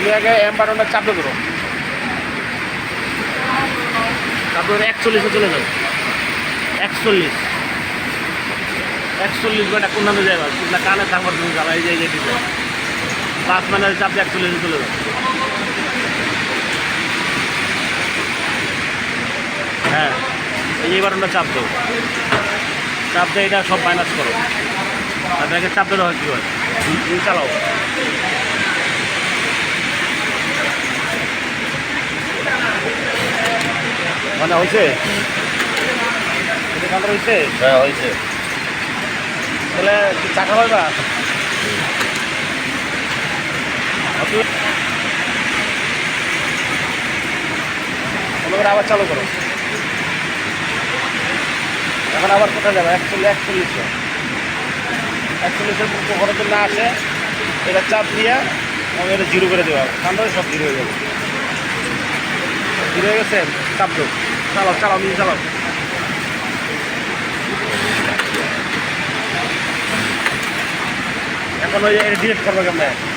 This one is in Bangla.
তুমি আগে এম বাটনটা চাপে করো তারপর একচল্লিশে চলে যাও একচল্লিশ। একচল্লিশ ঘণ্টা কোনখানে যাবে না কানে থাকবার তুমি যাবা? এই যে এই যে দিবে পাঁচ মানে চাপে একচল্লিশে চলে যাও হ্যাঁ এই বাটনটা চাপ দাও। চাপ দিয়ে এটা সব মাইনাস করো। আপনাকে চাপ দিলে হয় কী হয়? চালাও। মানে হয়েছে হয়েছে হ্যাঁ হয়েছে তাহলে টাকা পাইবা এবার আবার চালু করো। এখন আবার কোথায় যাবে? একচল্লিশ একচল্লিশশো একচল্লিশের ঘরে যদি না আসে। এটা চাপ দিয়ে আমাকে এটা জিরো করে দেওয়া তারপরে সব জিরো হয়ে যাবে। জিরো হয়ে গেছে? চাপ দো চালাও চালাও নিজে চালাও এখন ওই ডিলেট করব কেমন?